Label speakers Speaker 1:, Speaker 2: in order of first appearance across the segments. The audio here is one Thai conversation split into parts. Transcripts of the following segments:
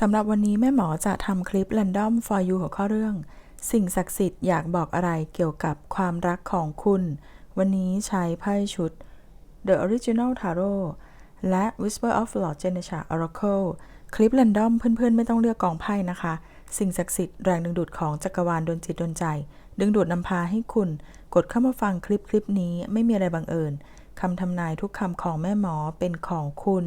Speaker 1: สำหรับวันนี้แม่หมอจะทำคลิป Random for you หัวข้อเรื่อง สิ่งศักดิ์สิทธิ์อยากบอกอะไรเกี่ยวกับความรักของคุณ วันนี้ใช้ไพ่ชุด The Original Tarot และ Whisper of Lord Genesha Oracle คลิป Random เพื่อนๆ ไม่ต้องเลือกกองไพ่นะคะ สิ่งศักดิ์สิทธิ์แรงดึงดูดของจักรวาลดนจิตดนใจ ดึงดูดนำพาให้คุณ กดเข้ามาฟังคลิปคลิปนี้ไม่มีอะไรบังเอิญคำทำนายทุกคำของแม่หมอเป็นของคุณ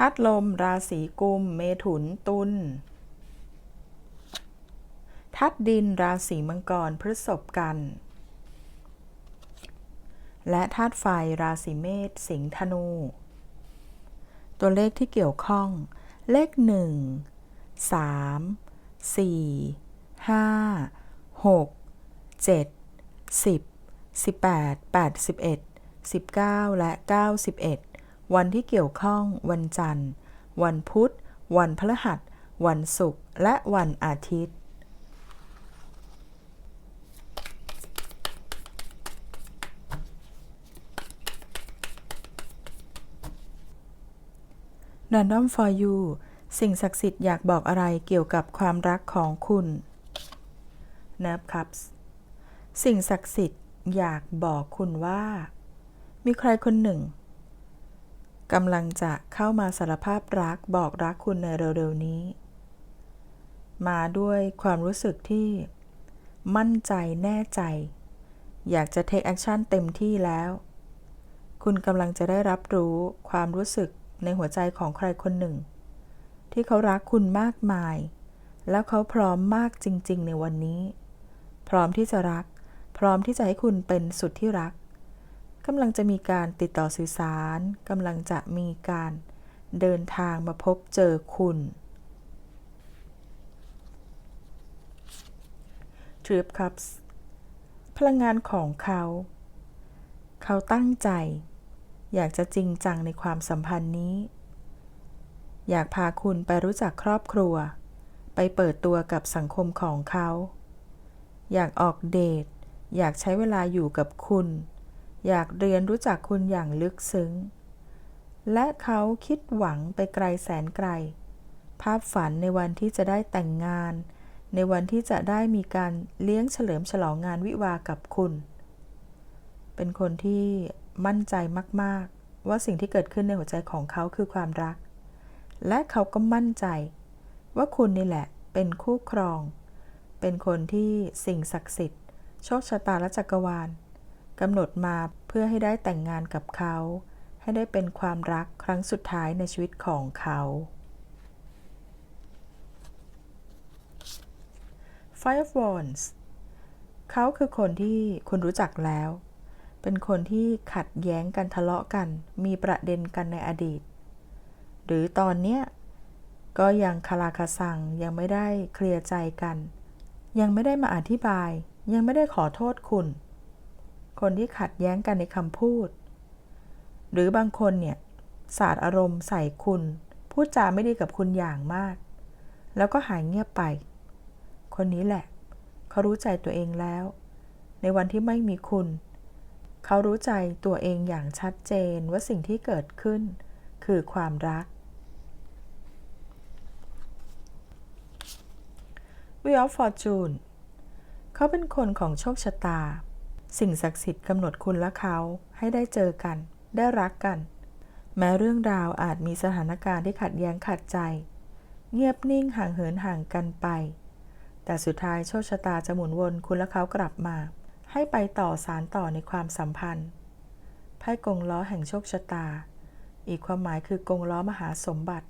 Speaker 1: ธาตุลม ราศีกุม เมถุนตุลธาตุดิน ราศีมังกร พฤษภกัน และธาตุไฟ ราศีเมษ สิงห์ธนู ตัวเลขที่เกี่ยวข้อง เลขหนึ่งสามสี่ห้าหกเจ็ดสิบสิบแปดแปดสิบเอ็ดสิบเก้าและเก้าสิบเอ็ด วันที่เกี่ยวข้อง วันจันทร์ วันพุธ วันพฤหัส วันศุกร์ และวันอาทิตย์ Random for you สิ่งศักดิ์สิทธิ์อยากบอกอะไรเกี่ยวกับความรักของคุณ n e r v Cups สิ่งศักดิ์สิทธิ์อยากบอกคุณว่า มีใครคนหนึ่ง กำลังจะเข้ามาสารภาพรักบอกรักคุณในเร็วๆนี้ มาด้วยความรู้สึกที่มั่นใจแน่ใจ อยากจะ take action เต็มที่แล้ว คุณกำลังจะได้รับรู้ความรู้สึกในหัวใจของใครคนหนึ่ง ที่เขารักคุณมากมาย แล้วเขาพร้อมมากจริง ๆ ในวันนี้ พร้อมที่จะรัก พร้อมที่จะให้คุณเป็นสุดที่รัก กำลังจะมีการติดต่อสื่อสารกำลังจะมีการเดินทางมาพบเจอคุณ Trip Cups พลังงานของเขา เขาตั้งใจ อยากจะจริงจังในความสัมพันธ์นี้ อยากพาคุณไปรู้จักครอบครัว ไปเปิดตัวกับสังคมของเขา อยากออกเดท อยากใช้เวลาอยู่กับคุณ อยากเรียนรู้จักคุณอย่างลึกซึ้ง และเขาคิดหวังไปไกลแสนไกล ภาพฝันในวันที่จะได้แต่งงาน ในวันที่จะได้มีการเลี้ยงเฉลิมฉลองงานวิวากับคุณ เป็นคนที่มั่นใจมากๆ ว่าสิ่งที่เกิดขึ้นในหัวใจของเขาคือความรัก และเขาก็มั่นใจ ว่าคุณนี่แหละเป็นคู่ครอง เป็นคนที่สิ่งศักดิ์สิทธิ์ โชคชะตาและจักรวาล กำหนดมาเพื่อให้ได้แต่งงานกับเขา ให้ได้เป็นความรักครั้งสุดท้ายในชีวิตของเขา Five Wands เขาคือคนที่คุณรู้จักแล้ว เป็นคนที่ขัดแย้งกันทะเลาะกัน มีประเด็นกันในอดีต หรือตอนเนี้ยก็ยังคาราคาซังยังไม่ได้เคลียร์ใจกัน ยังไม่ได้มาอธิบาย ยังไม่ได้ขอโทษคุณ คนที่ขัดแย้งกันในคำพูด หรือบางคนเนี่ยสาดอารมณ์ใส่คุณ พูดจาไม่ดีกับคุณอย่างมาก แล้วก็หายเงียบไป คนนี้แหละ เขารู้ใจตัวเองแล้ว ในวันที่ไม่มีคุณ เขารู้ใจตัวเองอย่างชัดเจนว่าสิ่งที่เกิดขึ้น คือความรัก Wheel of Fortune เขาเป็นคนของโชคชะตา สิ่งศักดิ์สิทธิ์กำหนดคุณและเขาให้ได้เจอกัน ได้รักกัน แม้เรื่องราวอาจมีสถานการณ์ที่ขัดแย้งขัดใจ เงียบนิ่งห่างเหินห่างกันไป แต่สุดท้ายโชคชะตาจะหมุนวนคุณและเขากลับมา ให้ไปต่อสารต่อในความสัมพันธ์ไพ่กงล้อแห่งโชคชะตา อีกความหมายคือกงล้อมหาสมบัติ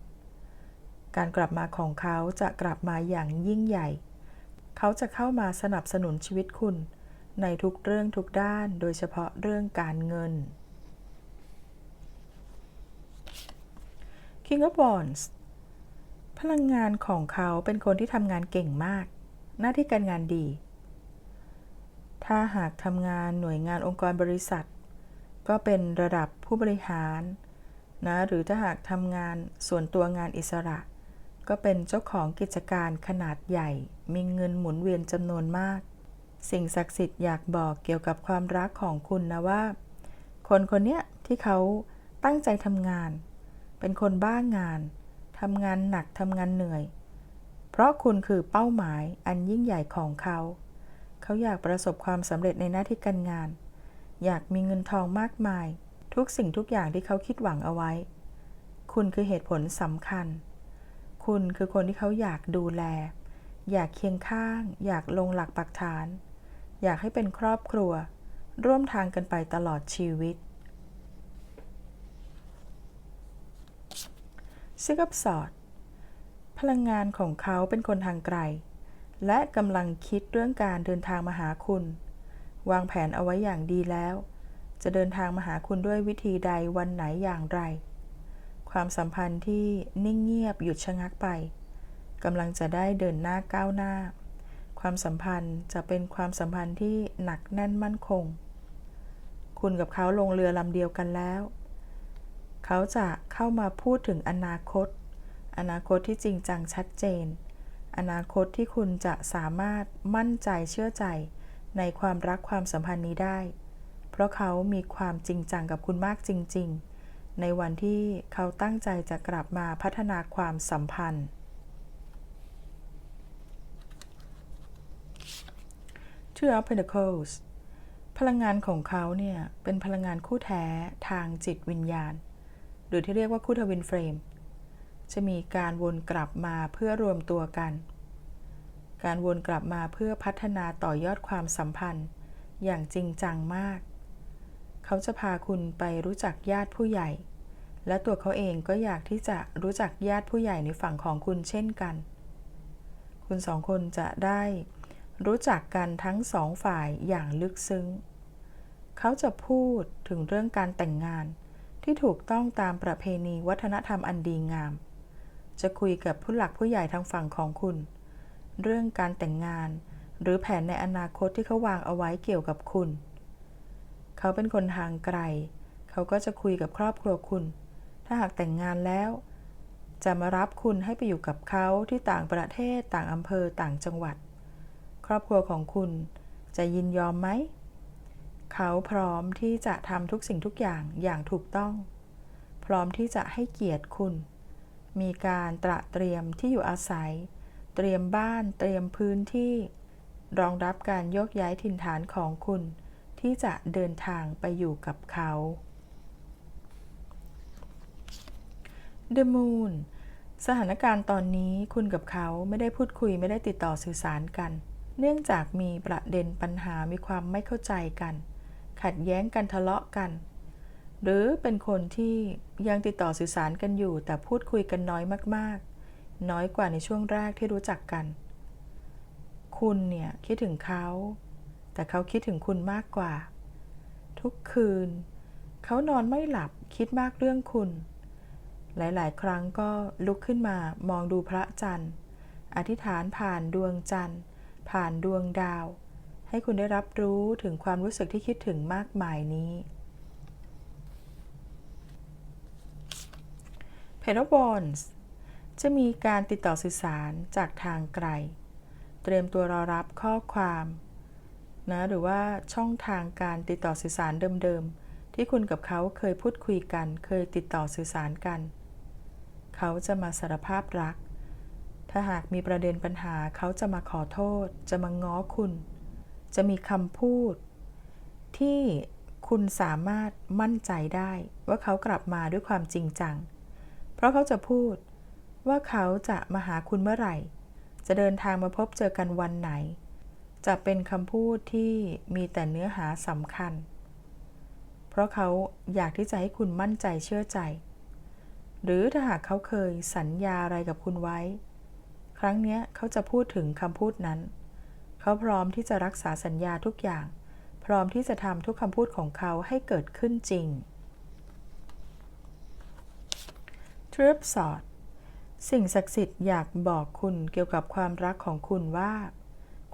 Speaker 1: การกลับมาของเขาจะกลับมาอย่างยิ่งใหญ่ เขาจะเข้ามาสนับสนุนชีวิตคุณ ในทุกเรื่องทุกด้าน โดยเฉพาะเรื่องการเงิน King of Wands พลังงานของเขาเป็นคนที่ทำงานเก่งมาก หน้าที่การงานดี ถ้าหากทำงานหน่วยงานองค์กรบริษัท ก็เป็นระดับผู้บริหารนะหรือถ้าหากทำงานส่วนตัวงานอิสระ ก็เป็นเจ้าของกิจการขนาดใหญ่ มีเงินหมุนเวียนจำนวนมาก สิ่งศักดิ์สิทธิ์อยากบอกเกี่ยวกับความรักของคุณนะว่า คนคนเนี้ยที่เขาตั้งใจทำงาน เป็นคนบ้างานทำงานหนักทำงานเหนื่อย เพราะคุณคือเป้าหมายอันยิ่งใหญ่ของเขา เขาอยากประสบความสำเร็จในหน้าที่การงาน อยากมีเงินทองมากมาย ทุกสิ่งทุกอย่างที่เขาคิดหวังเอาไว้ คุณคือเหตุผลสำคัญ คุณคือคนที่เขาอยากดูแล อยากเคียงข้าง อยากลงหลักปักฐาน อยากให้เป็นครอบครัว ร่วมทางกันไปตลอดชีวิตซิกับสอด พลังงานของเขาเป็นคนทางไกล และกำลังคิดเรื่องการเดินทางมาหาคุณ วางแผนเอาไว้อย่างดีแล้ว จะเดินทางมาหาคุณด้วยวิธีใดวันไหนอย่างไร ความสัมพันธ์ที่นิ่งเงียบหยุดชะงักไปกำลังจะได้เดินหน้าก้าวหน้า ความสัมพันธ์จะเป็นความสัมพันธ์ที่หนักแน่นมั่นคง คุณกับเขาลงเรือลำเดียวกันแล้ว เขาจะเข้ามาพูดถึงอนาคต อนาคตที่จริงจังชัดเจน อนาคตที่คุณจะสามารถมั่นใจเชื่อใจในความรักความสัมพันธ์นี้ได้ เพราะเขามีความจริงจังกับคุณมากจริง ๆ ในวันที่เขาตั้งใจจะกลับมาพัฒนาความสัมพันธ์ Two of Pentacles พลังงานของเขาเนี่ยเป็นพลังงานคู่แท้ทางจิตวิญญาณ หรือที่เรียกว่าคู่ทวินเฟรม จะมีการวนกลับมาเพื่อรวมตัวกัน การวนกลับมาเพื่อพัฒนาต่อยอดความสัมพันธ์ อย่างจริงจังมาก เขาจะพาคุณไปรู้จักญาติผู้ใหญ่ และตัวเขาเองก็อยากที่จะรู้จักญาติผู้ใหญ่ในฝั่งของคุณเช่นกัน คุณสองคนจะได้ รู้จักกันทั้งสองฝ่ายอย่างลึกซึ้ง เขาจะพูดถึงเรื่องการแต่งงานที่ถูกต้องตามประเพณีวัฒนธรรมอันดีงาม จะคุยกับผู้หลักผู้ใหญ่ทางฝั่งของคุณ เรื่องการแต่งงานหรือแผนในอนาคตที่เขาวางเอาไว้เกี่ยวกับคุณ เขาเป็นคนทางไกล เขาก็จะคุยกับครอบครัวคุณ ถ้าหากแต่งงานแล้ว จะมารับคุณให้ไปอยู่กับเขาที่ต่างประเทศต่างอำเภอต่างจังหวัด ครอบครัวของคุณจะยินยอมไหม เขาพร้อมที่จะทำทุกสิ่งทุกอย่างอย่างถูกต้อง พร้อมที่จะให้เกียรติคุณ มีการตระเตรียมที่อยู่อาศัย เตรียมบ้านเตรียมพื้นที่ รองรับการโยกย้ายถิ่นฐานของคุณ ที่จะเดินทางไปอยู่กับเขา The Moon สถานการณ์ตอนนี้คุณกับเขาไม่ได้พูดคุยไม่ได้ติดต่อสื่อสารกัน เนื่องจากมีประเด็นปัญหามีความไม่เข้าใจกัน ขัดแย้งกันทะเลาะกัน หรือเป็นคนที่ยังติดต่อสื่อสารกันอยู่ แต่พูดคุยกันน้อยมากๆ น้อยกว่าในช่วงแรกที่รู้จักกัน คุณเนี่ยคิดถึงเขา แต่เขาคิดถึงคุณมากกว่า ทุกคืน เขานอนไม่หลับคิดมากเรื่องคุณ หลายๆ ครั้งก็ลุกขึ้นมามองดูพระจันทร์ อธิษฐานผ่านดวงจันทร์ ผ่านดวงดาว ให้คุณได้รับรู้ถึงความรู้สึกที่คิดถึงมากมายนี้ p e t a b o n s จะมีการติดต่อสื่อสารจากทางไกล เตรียมตัวรอรับข้อความนะหรือว่าช่องทางการติดต่อสื่อสารเดิมๆ ที่คุณกับเขาเคยพูดคุยกัน เคยติดต่อสื่อสารกัน เขาจะมาสารภาพรัก ถ้าหากมีประเด็นปัญหาเขาจะมาขอโทษ จะมาง้อคุณ จะมีคำพูด ที่คุณสามารถมั่นใจได้ว่าเขากลับมาด้วยความจริงจัง เพราะเขาจะพูดว่าเขาจะมาหาคุณเมื่อไหร่ จะเดินทางมาพบเจอกันวันไหน จะเป็นคำพูดที่มีแต่เนื้อหาสำคัญ เพราะเขาอยากที่จะให้คุณมั่นใจเชื่อใจ หรือถ้าหากเขาเคยสัญญาอะไรกับคุณไว้ ครั้งนี้เขาจะพูดถึงคำพูดนั้น เขาพร้อมที่จะรักษาสัญญาทุกอย่าง พร้อมที่จะทำทุกคำพูดของเขาให้เกิดขึ้นจริง ทริปสอดสิ่งศักดิ์สิทธิ์อยากบอกคุณเกี่ยวกับความรักของคุณว่า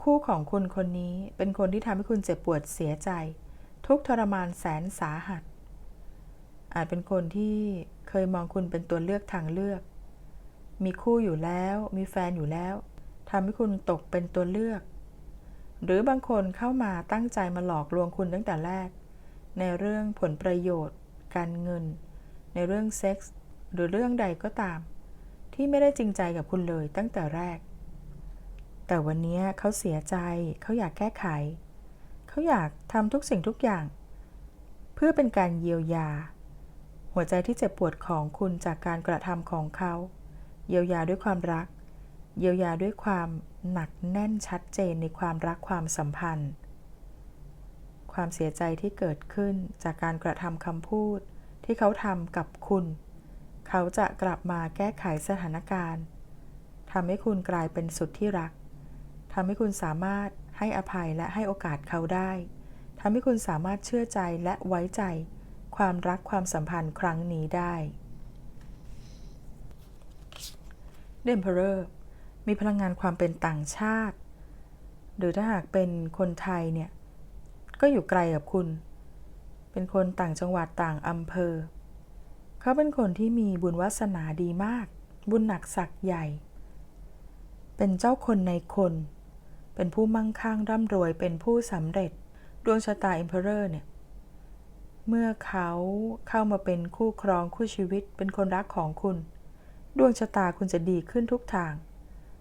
Speaker 1: คู่ของคุณคนนี้เป็นคนที่ทำให้คุณเจ็บปวดเสียใจ ทุกทรมานแสนสาหัส อาจเป็นคนที่เคยมองคุณเป็นตัวเลือกทางเลือก มีคู่อยู่แล้ว มีแฟนอยู่แล้วทำให้คุณตกเป็นตัวเลือก หรือบางคนเข้ามาตั้งใจมาหลอกลวงคุณตั้งแต่แรก ในเรื่องผลประโยชน์ การเงิน ในเรื่องเซ็กส์หรือเรื่องใดก็ตาม ที่ไม่ได้จริงใจกับคุณเลยตั้งแต่แรก แต่วันนี้เขาเสียใจ เขาอยากแก้ไข เขาอยากทำทุกสิ่งทุกอย่าง เพื่อเป็นการเยียวยา หัวใจที่เจ็บปวดของคุณจากการกระทำของเขา เยียวยาด้วยความรัก เยียวยาด้วยความหนักแน่นชัดเจนในความรักความสัมพันธ์ ความเสียใจที่เกิดขึ้นจากการกระทำคำพูดที่เขาทำกับคุณ เขาจะกลับมาแก้ไขสถานการณ์ทำให้คุณกลายเป็นสุดที่รักทำให้คุณสามารถให้อภัยและให้โอกาสเขาได้ทำให้คุณสามารถเชื่อใจและไว้ใจ ความรักความสัมพันธ์ครั้งนี้ได้ เดมเพอร์มีพลังงานความเป็นต่างชาติ หรือถ้าหากเป็นคนไทยเนี่ย ก็อยู่ไกลกับคุณ เป็นคนต่างจังหวัดต่างอำเภอ เขาเป็นคนที่มีบุญวาสนาดีมาก บุญหนักศักใหญ่ เป็นเจ้าคนในคน เป็นผู้มั่งคั่งร่ำรวย เป็นผู้สำเร็จ ดวงชะตาอิมเพอเรอร์เนี่ย เมื่อเขาเข้ามาเป็นคู่ครองคู่ชีวิต เป็นคนรักของคุณ ดวงชะตาคุณจะดีขึ้นทุกทาง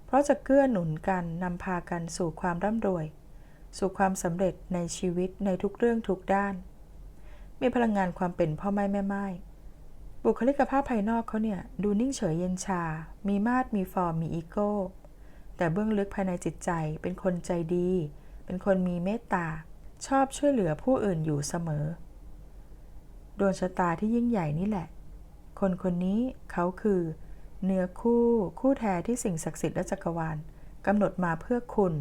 Speaker 1: เพราะจะเกื้อหนุนกันนำพากันสู่ความร่ำรวย สู่ความสำเร็จในชีวิตในทุกเรื่องทุกด้าน มีพลังงานความเป็นพ่อแม่แม่ไม้บุคลิกภาพภายนอกเขาเนี่ยดูนิ่งเฉยเย็นชา มีมาดมีฟอร์ม มีอีโก้ แต่เบื้องลึกภายในจิตใจ เป็นคนใจดี เป็นคนมีเมตตา ชอบช่วยเหลือผู้อื่นอยู่เสมอ ดวงชะตาที่ยิ่งใหญ่นี่แหละ คนคนนี้เขาคือ เนื้อคู่คู่แท้ที่สิ่งศักดิ์สิทธิ์และจักรวาลกำหนดมาเพื่อคุณ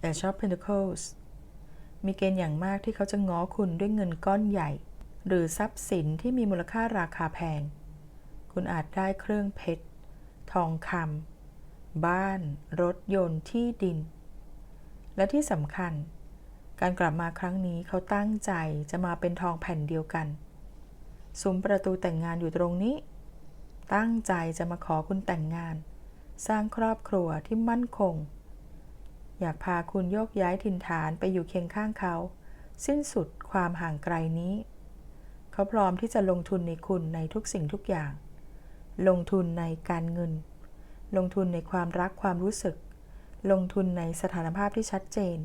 Speaker 1: แต่ชอบ Pentacles มีเกณฑ์อย่างมากที่เขาจะง้อคุณด้วยเงินก้อนใหญ่ หรือทรัพย์สินที่มีมูลค่าราคาแพง คุณอาจได้เครื่องเพชร ทองคำบ้าน รถยนต์ที่ดิน และที่สำคัญ การกลับมาครั้งนี้เขาตั้งใจจะมาเป็นทองแผ่นเดียวกัน ซุ้มประตูแต่งงานอยู่ตรงนี้ ตั้งใจจะมาขอคุณแต่งงาน สร้างครอบครัวที่มั่นคง อยากพาคุณโยกย้ายถิ่นฐานไปอยู่เคียงข้างเขา สิ้นสุดความห่างไกลนี้ เขาพร้อมที่จะลงทุนในคุณในทุกสิ่งทุกอย่าง ลงทุนในการเงิน ลงทุนในความรักความรู้สึก ลงทุนในสถานภาพที่ชัดเจน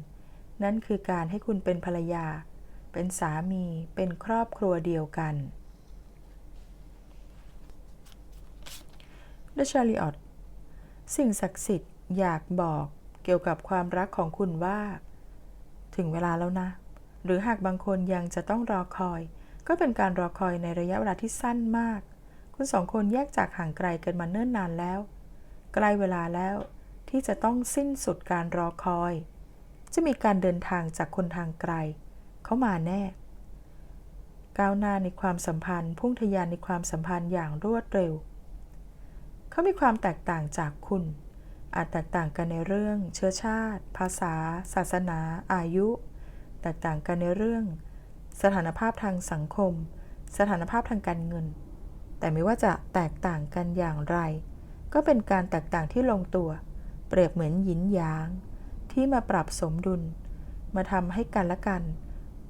Speaker 1: นั่นคือการให้คุณเป็นภรรยา เป็นสามี เป็นครอบครัวเดียวกัน ดชาริออตสิ่งศักดิ์สิทธิ์อยากบอกเกี่ยวกับความรักของคุณว่า ถึงเวลาแล้วนะ หรือหากบางคนยังจะต้องรอคอย ก็เป็นการรอคอยในระยะเวลาที่สั้นมาก คุณสองคนแยกจากห่างไกลกันมาเนิ่นนานแล้ว ใกล้เวลาแล้วที่จะต้องสิ้นสุดการรอคอย จะมีการเดินทางจากคนทางไกล เข้ามาแน่ ก้าวหน้าในความสัมพันธ์ พุ่งทะยานในความสัมพันธ์อย่างรวดเร็ว เขามีความแตกต่างจากคุณ อาจแตกต่างกันในเรื่อง เชื้อชาติ ภาษา ศาสนา อายุ แตกต่างกันในเรื่อง สถานภาพทางสังคม สถานภาพทางการเงิน แต่ไม่ว่าจะแตกต่างกันอย่างไร ก็เป็นการแตกต่างที่ลงตัว เปรียบเหมือนหยินหยาง ที่มาปรับสมดุล มาทำให้กันและกัน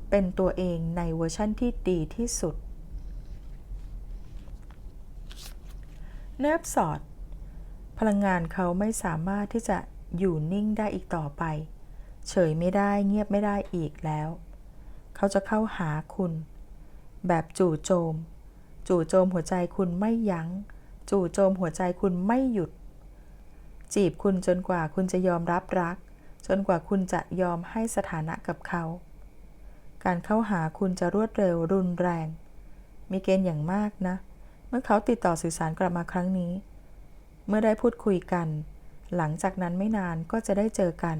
Speaker 1: เป็นตัวเองในเวอร์ชั่นที่ดีที่สุด เนิบสอด พลังงานเขาไม่สามารถที่จะอยู่นิ่งได้อีกต่อไป เฉยไม่ได้เงียบไม่ได้อีกแล้ว เขาจะเข้าหาคุณ แบบจู่โจม จู่โจมหัวใจคุณไม่ยัง้ง จู่โจมหัวใจคุณไม่หยุด จีบคุณจนกว่าคุณจะยอมรับรัก จนกว่าคุณจะยอมให้สถานะกับเขา การเข้าหาคุณจะรวดเร็วรุนแรง มีเกณฑ์อย่างมากนะ เมื่อเขาติดต่อสื่อสารกลับมาครั้งนี้ เมื่อได้พูดคุยกัน หลังจากนั้นไม่นานก็จะได้เจอกัน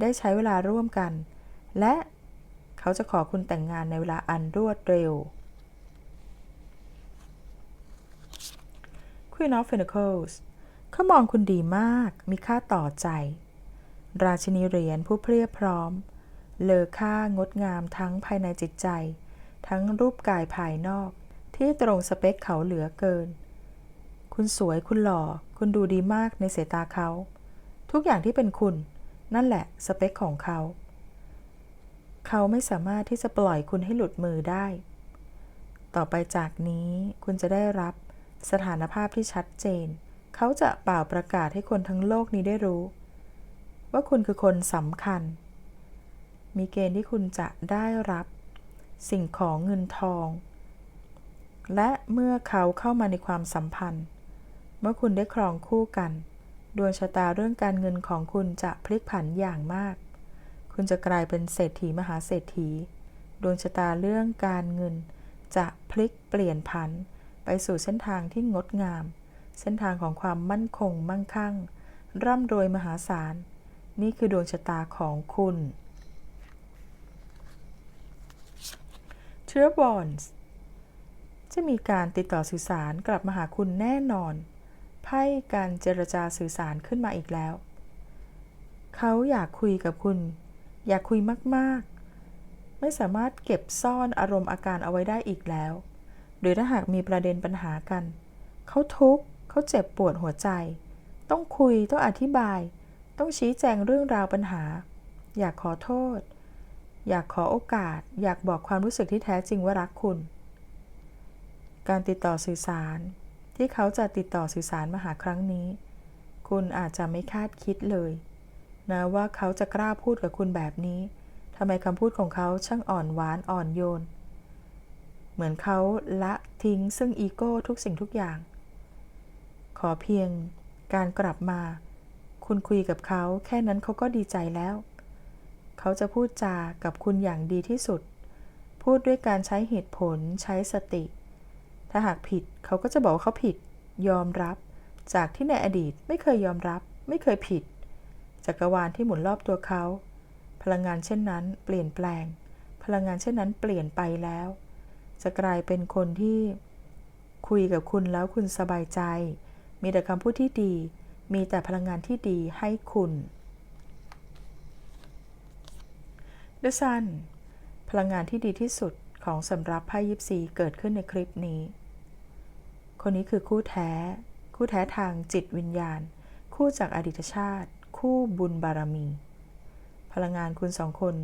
Speaker 1: ได้ใช้เวลาร่วมกัน และเขาจะขอคุณแต่งงานในเวลาอันรวดเร็ว Queen of Pentacles เขามองคุณดีมาก มีค่าต่อใจ ราชินีเหรียญผู้เพรียบพร้อม เลอค่างดงามทั้งภายในจิตใจ ทั้งรูปกายภายนอก ที่ตรงสเปคเขาเหลือเกิน คุณสวยคุณหล่อ คุณดูดีมากในสายตาเขา ทุกอย่างที่เป็นคุณ นั่นแหละสเปคของเขา เขาไม่สามารถที่จะปล่อยคุณให้หลุดมือได้ ต่อไปจากนี้คุณจะได้รับสถานภาพที่ชัดเจน เขาจะเป่าประกาศให้คนทั้งโลกนี้ได้รู้ ว่าคุณคือคนสำคัญ มีเกณฑ์ที่คุณจะได้รับ สิ่งของเงินทอง และเมื่อเขาเข้ามาในความสัมพันธ์ เมื่อคุณได้ครองคู่กัน ดวงชะตาเรื่องการเงินของคุณจะพลิกผันอย่างมาก คุณจะกลายเป็นเศรษฐีมหาเศรษฐี ดวงชะตาเรื่องการเงิน จะพลิกเปลี่ยนผัน ไปสู่เส้นทางที่งดงาม เส้นทางของความมั่นคงมั่งคั่ง ร่ำรวยมหาศาล นี่คือดวงชะตาของคุณ t r i b o n s จะมีการติดต่อสื่อสารกลับมาหาคุณแน่นอน ไพ่การเจรจาสื่อสารขึ้นมาอีกแล้ว เขาอยากคุยกับคุณ อยากคุยมากๆ ไม่สามารถเก็บซ่อนอารมณ์อาการเอาไว้ได้อีกแล้วหรือถ้าหากมีประเด็นปัญหากัน เขาทุกข์เขาเจ็บปวดหัวใจ ต้องคุยต้องอธิบาย ต้องชี้แจงเรื่องราวปัญหา อยากขอโทษ อยากขอโอกาส อยากบอกความรู้สึกที่แท้จริงว่ารักคุณ การติดต่อสื่อสาร ที่เขาจะติดต่อสื่อสารมาหาครั้งนี้ คุณอาจจะไม่คาดคิดเลย นะว่าเขาจะกล้าพูดกับคุณแบบนี้ทำไมคำพูดของเขาช่างอ่อนหวานอ่อนโยน เหมือนเขาละทิ้งซึ่งอีโก้ทุกสิ่งทุกอย่าง ขอเพียงการกลับมา คุณคุยกับเขาแค่นั้นเขาก็ดีใจแล้ว เขาจะพูดจากับคุณอย่างดีที่สุด พูดด้วยการใช้เหตุผลใช้สติ ถ้าหากผิดเขาก็จะบอกว่าเขาผิด ยอมรับ จากที่ในอดีตไม่เคยยอมรับ ไม่เคยผิด จักรวาลที่หมุนรอบตัวเขา พลังงานเช่นนั้น เปลี่ยนแปลง พลังงานเช่นนั้นเปลี่ยนไปแล้ว จะกลายเป็นคนที่คุยกับคุณแล้วคุณสบายใจ มีแต่คำพูดที่ดี มีแต่พลังงานที่ดีให้คุณ The Sun พลังงานที่ดีที่สุด ของสำรับไพ่ยิปซีเกิดขึ้นในคลิปนี้ คนนี้คือคู่แท้ คู่แท้ทางจิตวิญญาณ คู่จากอดีตชาติ คู่บุญบารมี พลังงานคุณสองคน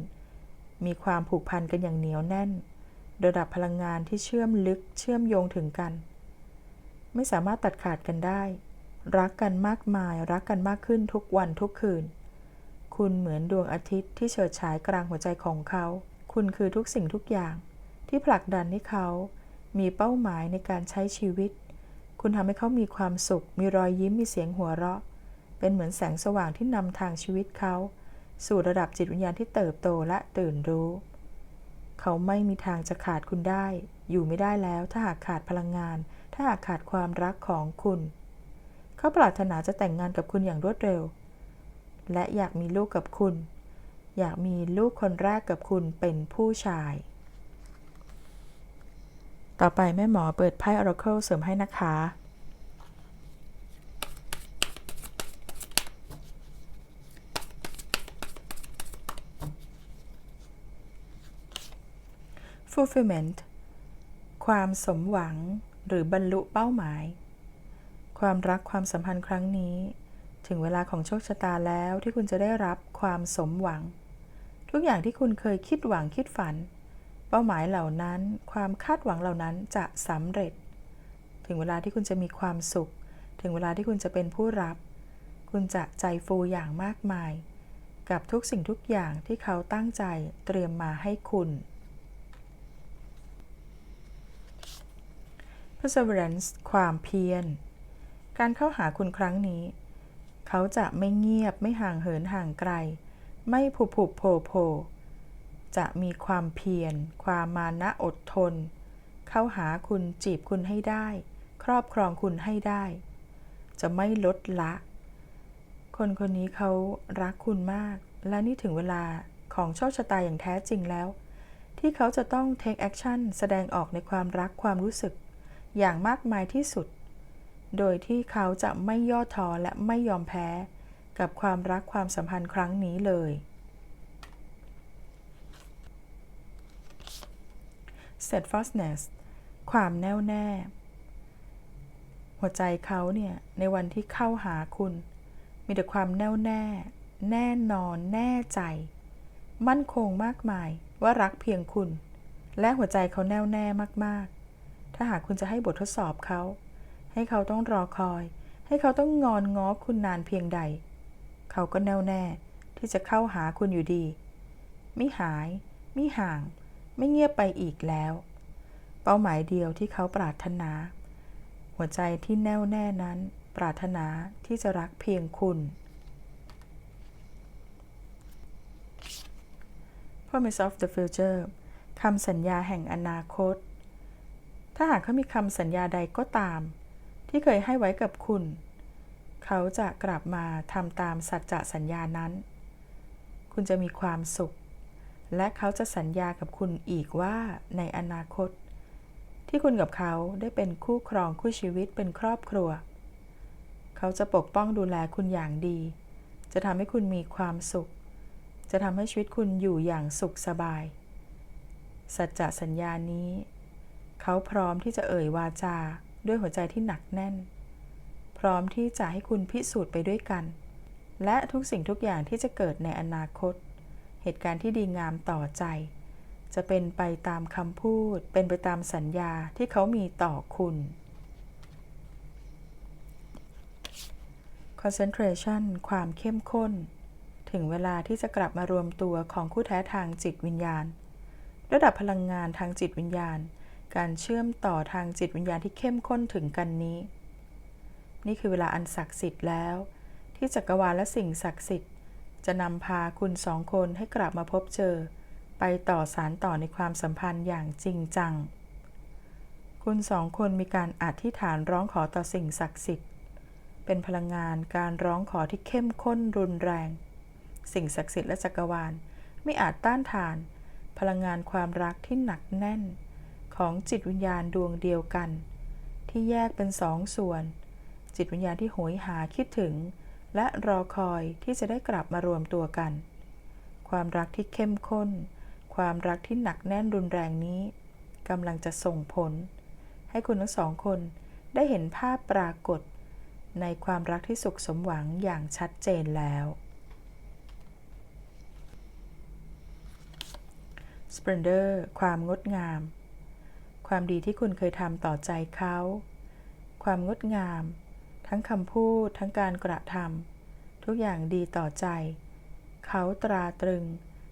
Speaker 1: มีความผูกพันกันอย่างเหนียวแน่น ระดับพลังงานที่เชื่อมลึกเชื่อมโยงถึงกัน ไม่สามารถตัดขาดกันได้ รักกันมากมาย รักกันมากขึ้นทุกวันทุกคืน คุณเหมือนดวงอาทิตย์ที่เฉิดฉายกลางหัวใจของเขาคุณคือทุกสิ่งทุกอย่าง ที่ผลักดันให้เขามีเป้าหมายในการใช้ชีวิต คุณทำให้เขามีความสุข มีรอยยิ้ม มีเสียงหัวเราะ เป็นเหมือนแสงสว่างที่นำทางชีวิตเขา สู่ระดับจิตวิญญาณที่เติบโตและตื่นรู้ เขาไม่มีทางจะขาดคุณได้ อยู่ไม่ได้แล้วถ้าหากขาดพลังงาน ถ้าหากขาดความรักของคุณ เขาปรารถนาจะแต่งงานกับคุณอย่างรวดเร็ว และอยากมีลูกกับคุณ อยากมีลูกคนแรกกับคุณเป็นผู้ชาย ต่อไปแม่หมอเปิดไพ่ Oracle เสริมให้นะคะ fulfillment ความสมหวังหรือบรรลุเป้าหมาย ความรักความสัมพันธ์ครั้งนี้ ถึงเวลาของโชคชะตาแล้วที่คุณจะได้รับความสมหวัง ทุกอย่างที่คุณเคยคิดหวังคิดฝัน เป้าหมายเหล่านั้น ความคาดหวังเหล่านั้นจะสำเร็จ ถึงเวลาที่คุณจะมีความสุข ถึงเวลาที่คุณจะเป็นผู้รับ คุณจะใจฟูอย่างมากมาย กับทุกสิ่งทุกอย่างที่เขาตั้งใจเตรียมมาให้คุณ perseverance ความเพียร การเข้าหาคุณครั้งนี้ เขาจะไม่เงียบไม่ห่างเหินห่างไกล ไม่ผุผุโผโผ จะมีความเพียร ความมานะอดทน เข้าหาคุณจีบคุณให้ได้ ครอบครองคุณให้ได้ จะไม่ลดละ คนคนนี้เขารักคุณมาก และนี่ถึงเวลาของโชคชะตาอย่างแท้จริงแล้ว ที่เขาจะต้อง take action แสดงออกในความรักความรู้สึก อย่างมากมายที่สุด โดยที่เขาจะไม่ย่อท้อและไม่ยอมแพ้ กับความรักความสัมพันธ์ครั้งนี้เลย steadfastness ความแน่วแน่ หัวใจเขาเนี่ย ในวันที่เข้าหาคุณ มีแต่ความแน่วแน่ แน่นอน แน่ใจ มั่นคงมากมายว่ารักเพียงคุณ และหัวใจเขาแน่วแน่มากๆ ถ้าหากคุณจะให้บททดสอบเขา ให้เขาต้องรอคอย ให้เขาต้องงอนง้อคุณนานเพียงใด เขาก็แน่วแน่ที่จะเข้าหาคุณอยู่ดีไม่หายไม่ห่าง ไม่เงียบไปอีกแล้ว เป้าหมายเดียวที่เขาปรารถนา หัวใจที่แน่วแน่นั้น ปรารถนาที่จะรักเพียงคุณ Promise of the Future คำสัญญาแห่งอนาคต ถ้าหากเขามีคำสัญญาใดก็ตาม ที่เคยให้ไว้กับคุณ เขาจะกลับมาทำตามสัจจะสัญญานั้น คุณจะมีความสุข และเขาจะสัญญากับคุณอีกว่าในอนาคต ที่คุณกับเขาได้เป็นคู่ครองคู่ชีวิตเป็นครอบครัว เขาจะปกป้องดูแลคุณอย่างดี จะทำให้คุณมีความสุข จะทำให้ชีวิตคุณอยู่อย่างสุขสบาย สัจจะสัญญานี้ เขาพร้อมที่จะเอ่ยวาจาด้วยหัวใจที่หนักแน่น พร้อมที่จะให้คุณพิสูจน์ไปด้วยกัน และทุกสิ่งทุกอย่างที่จะเกิดในอนาคต เหตุการณ์ที่ดีงามต่อใจ จะเป็นไปตามคำพูด เป็นไปตามสัญญาที่เขามีต่อคุณ concentration ความเข้มข้น ถึงเวลาที่จะกลับมารวมตัวของคู่แท้ทางจิตวิญญาณ ระดับพลังงานทางจิตวิญญาณ การเชื่อมต่อทางจิตวิญญาณที่เข้มข้นถึงกันนี้ นี่คือเวลาอันศักดิ์สิทธิ์แล้ว ที่จักรวาลและสิ่งศักดิ์สิทธิ์ จะนำพาคุณสองคนให้กลับมาพบเจอ ไปต่อสารต่อในความสัมพันธ์อย่างจริงจัง คุณสองคนมีการอธิษฐานร้องขอต่อสิ่งศักดิ์สิทธิ์ เป็นพลังงานการร้องขอที่เข้มข้นรุนแรง สิ่งศักดิ์สิทธิ์และจักรวาลไม่อาจต้านทาน พลังงานความรักที่หนักแน่น ของจิตวิญญาณดวงเดียวกัน ที่แยกเป็นสองส่วน จิตวิญญาณที่โหยหาคิดถึง และรอคอยที่จะได้กลับมารวมตัวกัน ความรักที่เข้มข้น ความรักที่หนักแน่นรุนแรงนี้กำลังจะส่งผล ให้คุณทั้งสองคนได้เห็นภาพปรากฏ ในความรักที่สุขสมหวังอย่างชัดเจนแล้ว Splendor ความงดงาม ความดีที่คุณเคยทำต่อใจเขา ความงดงาม ทั้งคำพูดทั้งการกระทำทุกอย่างดีต่อใจ เขาตราตรึง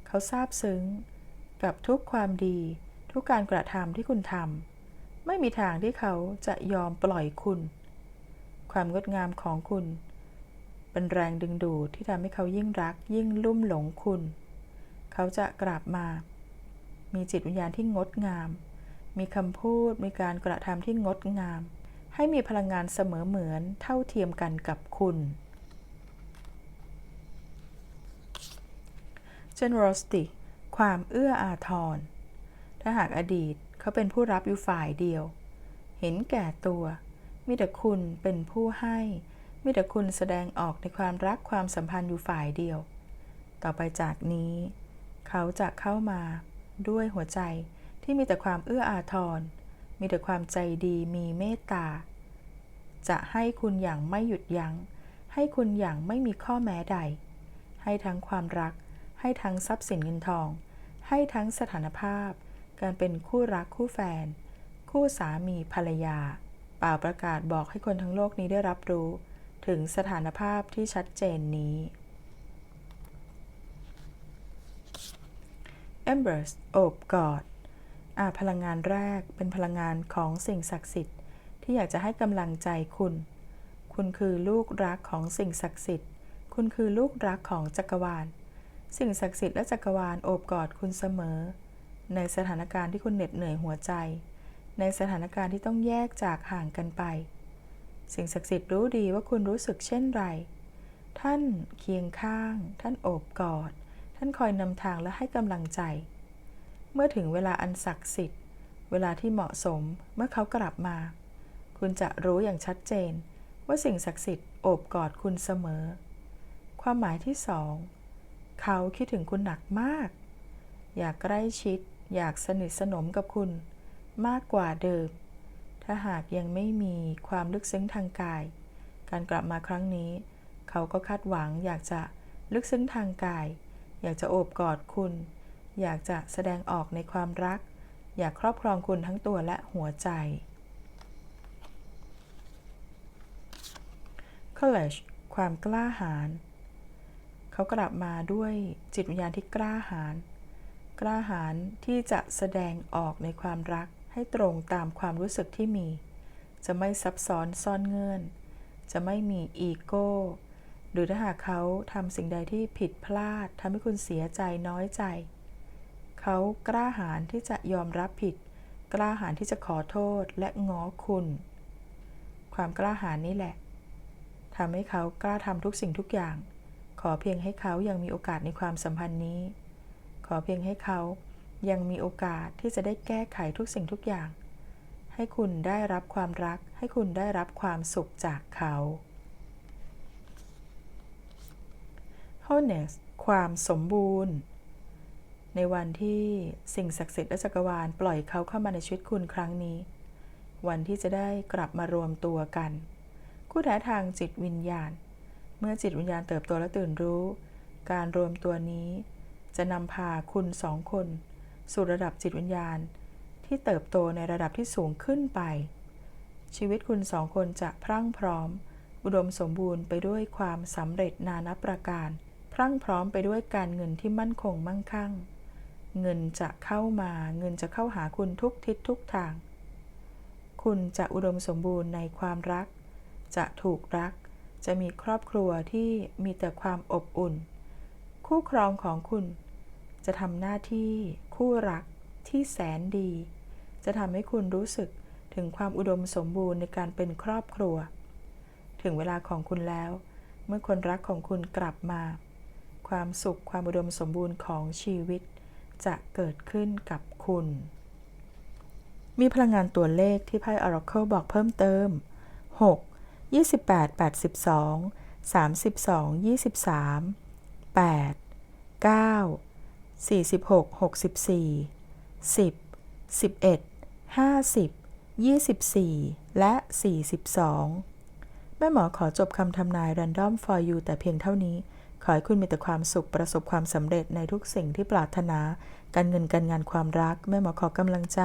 Speaker 1: เขาซาบซึ้ง กับทุกความดี ทุกการกระทำที่คุณทำไม่มีทางที่เขาจะยอมปล่อยคุณ ความงดงามของคุณ เป็นแรงดึงดูดที่ทำให้เขายิ่งรัก ยิ่งลุ่มหลงคุณ เขาจะกลับมา มีจิตวิญญาณที่งดงาม มีคำพูดมีการกระทำที่งดงาม ให้มีพลังงานเสมอเหมือนเท่าเทียมกันกับคุณ generosity ความเอื้ออาทร ถ้าหากอดีตเขาเป็นผู้รับอยู่ฝ่ายเดียว เห็นแก่ตัว มีแต่คุณเป็นผู้ให้ มีแต่คุณแสดงออกในความรักความสัมพันธ์อยู่ฝ่ายเดียว ต่อไปจากนี้ เขาจะเข้ามาด้วยหัวใจที่มีแต่ความเอื้ออาทร มีแต่ความใจดีมีเมตตา จะให้คุณอย่างไม่หยุดยัง้ง ให้คุณอย่างไม่มีข้อแม้ใด ให้ทั้งความรัก ให้ทั้งทรัพย์สินเงินทอง ให้ทั้งสถานภาพ การเป็นคู่รักคู่แฟน คู่สามีภรรยา เป่าประกาศบอกให้คนทั้งโลกนี้ได้รับรู้ ถึงสถานภาพที่ชัดเจนนี้ Embrace โอบกอดอา พลังงานแรกเป็นพลังงานของสิ่งศักดิ์สิทธิ์ ที่อยากจะให้กำลังใจคุณ คุณคือลูกรักของสิ่งศักดิ์สิทธิ์ คุณคือลูกรักของจักรวาล สิ่งศักดิ์สิทธิ์และจักรวาลโอบกอดคุณเสมอ ในสถานการณ์ที่คุณเหน็ดเหนื่อยหัวใจ ในสถานการณ์ที่ต้องแยกจากห่างกันไป สิ่งศักดิ์สิทธิ์รู้ดีว่าคุณรู้สึกเช่นไร ท่านเคียงข้าง ท่านโอบกอด ท่านคอยนำทางและให้กำลังใจ เมื่อถึงเวลาอันศักดิ์สิทธิ์ เวลาที่เหมาะสมเมื่อเขากลับมา คุณจะรู้อย่างชัดเจน ว่าสิ่งศักดิ์สิทธิ์โอบกอดคุณเสมอ ความหมายที่สองเขาคิดถึงคุณหนักมาก อยากใกล้ชิด อยากสนิทสนมกับคุณ มากกว่าเดิม ถ้าหากยังไม่มีความลึกซึ้งทางกาย การกลับมาครั้งนี้ เขาก็คาดหวังอยากจะลึกซึ้งทางกาย อยากจะโอบกอดคุณ อยากจะแสดงออกในความรัก อยากครอบครองคุณทั้งตัวและหัวใจ Courage ความกล้าหาญเขากลับมาด้วยจิตวิญญาณที่กล้าหาญกล้าหาญที่จะแสดงออกในความรักให้ตรงตามความรู้สึกที่มี จะไม่ซับซ้อนซ่อนเงื่อน จะไม่มีอีโก้ หรือถ้าหากเขาทำสิ่งใดที่ผิดพลาดทำให้คุณเสียใจน้อยใจ เขากล้าหาญที่จะยอมรับผิด กล้าหาญที่จะขอโทษและง้อคุณ ความกล้าหาญนี่แหละทำให้เขากล้าทำทุกสิ่งทุกอย่าง ขอเพียงให้เขายังมีโอกาสในความสัมพันธ์นี้ ขอเพียงให้เขายังมีโอกาสที่จะได้แก้ไขทุกสิ่งทุกอย่าง ให้คุณได้รับความรัก ให้คุณได้รับความสุขจากเขา wholeness ความสมบูรณ์ ในวันที่สิ่งศักดิ์สิทธิ์และจักรวาลปล่อยเขาเข้ามาในชีวิตคุณครั้งนี้ วันที่จะได้กลับมารวมตัวกัน คู่แท้ทางจิตวิญญาณ เมื่อจิตวิญญาณเติบโตและตื่นรู้ การรวมตัวนี้ จะนำพาคุณสองคน สู่ระดับจิตวิญญาณ ที่เติบโตในระดับที่สูงขึ้นไป ชีวิตคุณสองคนจะพรั่งพร้อม อุดมสมบูรณ์ไปด้วยความสำเร็จนานับประการ พรั่งพร้อมไปด้วยการเงินที่มั่นคงมั่งคั่ง เงินจะเข้ามา เงินจะเข้าหาคุณทุกทิศทุกทาง คุณจะอุดมสมบูรณ์ในความรัก จะถูกรัก จะมีครอบครัวที่มีแต่ความอบอุ่น คู่ครองของคุณ จะทำหน้าที่คู่รักที่แสนดี จะทำให้คุณรู้สึกถึงความอุดมสมบูรณ์ในการเป็นครอบครัว ถึงเวลาของคุณแล้ว เมื่อคนรักของคุณกลับมา ความสุขความอุดมสมบูรณ์ของชีวิต จะเกิดขึ้นกับคุณ มีพลังงานตัวเลขที่ไพ่ Oracle บอกเพิ่มเติม 6 28 82 32 23 8 9 46 64 10 11 50 24 และ 42 แม่หมอขอจบคำทำนาย Random for you แต่เพียงเท่านี้ ขอให้คุณมีแต่ความสุขประสบความสำเร็จในทุกสิ่งที่ปรารถนา การเงินการงานความรัก แม่หมอขอกำลังใจ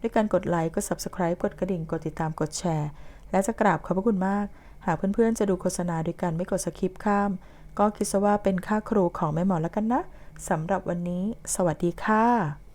Speaker 1: ด้วยการกดไลค์ กด Subscribe กดกระดิ่ง กดติดตาม กดแชร์ และจะกราบขอบพระคุณมาก หากเพื่อนๆ จะดูโฆษณาด้วยกันไม่กดสคิปข้าม ก็คิดซะว่าเป็นค่าครูของแม่หมอแล้วกันนะสำหรับวันนี้ สวัสดีค่ะ